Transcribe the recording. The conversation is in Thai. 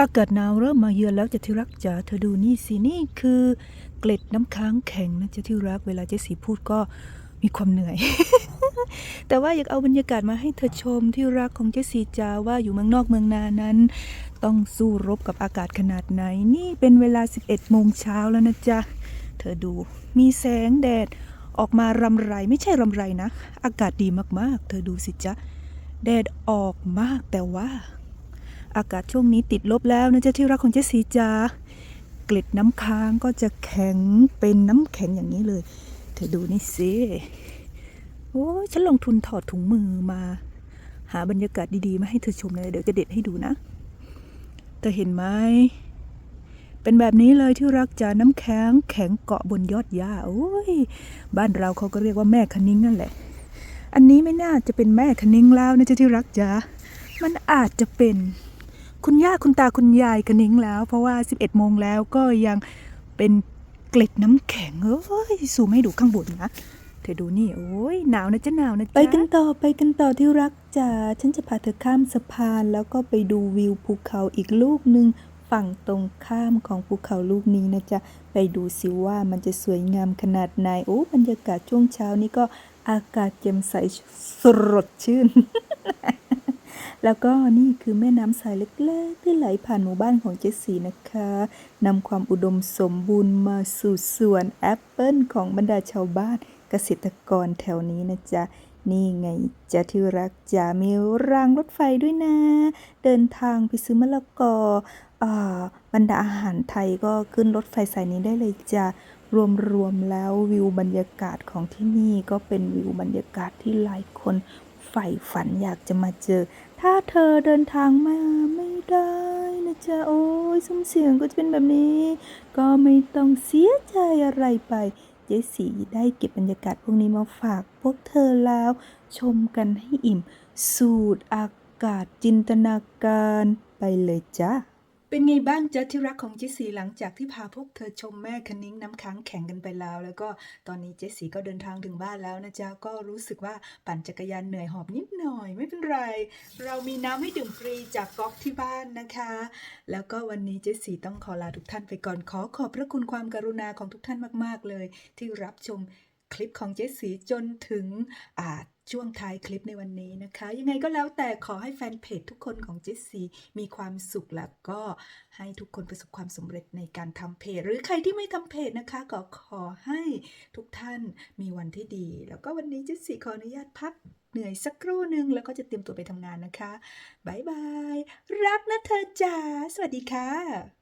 อากาศหนาวเริ่มมาเยือนแล้วจะที่รักจ๋าเธอดูนี่สินี่คือเกล็ดน้ำค้างแข็งนะจะที่รักเวลาเจสีพูดก็มีความเหนื่อย แต่ว่าอยากเอาบรรยากาศมาให้เธอชมที่รักของเจสีจาว่าอยู่เมืองนอกเมืองนานั้น ต้องสู้รบกับอากาศขนาดไหน นี่เป็นเวลา 11โมงเช้าแล้วนะจ๊ะ เธอดูมีแสงแดดออกมารำไรไม่ใช่รำไรนะ อากาศดีมากๆ เธอดูสิจ๊ะ แดดออกมากแต่ว่า อากาศช่วงนี้ติดลบแล้วนะเจ๊ะที่รักของเจสีจาเกล็ดน้ำค้างก็จะแข็งเป็นน้ำแข็งอย่างนี้เลย เธอดูนี่สิโอ้ยฉันลงทุนถอดถุงมือมา หาบรรยากาศดีๆมาให้เธอชมเลยเดี๋ยวจะเด็ดให้ดูนะเธอเห็นไหมเป็นแบบนี้เลยที่รักจ๋าน้ำแข็งแข็งเกาะบนยอดหญ้าโอ้ยบ้านเราเขาก็เรียกว่าแม่คะนิ้งนั่นแหละ อันนี้ไม่น่าจะเป็นแม่คะนิ้งแล้วนะเจ๊ะที่รักจ๋ามันอาจจะเป็น คุณย่าคุณตาคุณยายคะนิ้งแล้ว เพราะว่า 11โมงแล้วก็ยังเป็นเกล็ดน้ำแข็งเอ้ยสูมให้ดูข้างบนนะ เธอดูนี่โอ้ยหนาวนะจ๊ะหนาวนะจ๊ะไปกันต่อไปกันต่อที่รักจ๋าฉันจะพาเธอข้ามสะพาน แล้วก็ไปดูวิวภูเขาอีกลูกหนึ่งฝั่งตรงข้ามของภูเขาลูกนี้นะจ๊ะ ไปดูสิว่ามันจะสวยงามขนาดไหนโอ้บรรยากาศช่วงเช้านี้ก็อากาศแจ่มใสสดชื่น แล้วก็นี่คือแม่น้ำสายเล็กๆ ที่ไหลผ่านหมู่บ้านของเจสสีนะคะนำความอุดมสมบูรณ์มาสู่สวนแอปเปิลของบรรดาชาวบ้านเกษตรกรแถวนี้นะจ๊ะนี่ไงจะที่รักจะมีรางรถไฟด้วยนะ เดินทางไปซื้อมะละกออบรรดาอาหารไทยก็ขึ้นรถไฟสายนี้ได้เลยจ้ะ รวมๆแล้ววิวบรรยากาศของที่นี่ก็เป็นวิวบรรยากาศที่หลายคนใฝ่ฝันอยากจะมาเจอ ถ้าเธอเดินทางมาไม่ได้นะจ๊ะโอ้ยซุ้มเสียงก็จะเป็นแบบนี้ ก็ไม่ต้องเสียใจอะไรไป เจสีได้เก็บบรรยากาศพวกนี้มาฝากพวกเธอแล้ว ชมกันให้อิ่ม สูดอากาศจินตนาการไปเลยจ้า เป็นไงบ้างจ๊ะที่รักของเจสีหลังจากที่พาพวกเธอชมแม่คณิ้งน้ำค้างแข็งกันไปแล้ว แล้วก็ตอนนี้เจสีก็เดินทางถึงบ้านแล้วนะจ๊ะก็รู้สึกว่าปั่นจักรยานเหนื่อยหอบนิดหน่อย ไม่เป็นไร เรามีน้ำให้ดื่มฟรีจากก๊อกที่บ้านนะคะ แล้วก็วันนี้เจสีต้องขอลาทุกท่านไปก่อนขอขอบพระคุณความกรุณาของทุกท่านมาก ๆ เลย ที่รับชมคลิปของเจสสีจนถึงอ่า ช่วงท้ายคลิปในวันนี้นะคะ ยังไงก็แล้วแต่ขอให้แฟนเพจทุกคนของเจสสีมีความสุขแล้วก็ให้ทุกคนประสบความสำเร็จในการทำเพจ หรือใครที่ไม่ทำเพจนะคะ ก็ขอให้ทุกท่านมีวันที่ดี แล้วก็วันนี้เจสสีขออนุญาตพักเหนื่อยสักครู่หนึ่งแล้วก็จะเตรียมตัวไปทำงานนะคะบายบาย รักนะเธอจ๋าสวัสดีค่ะ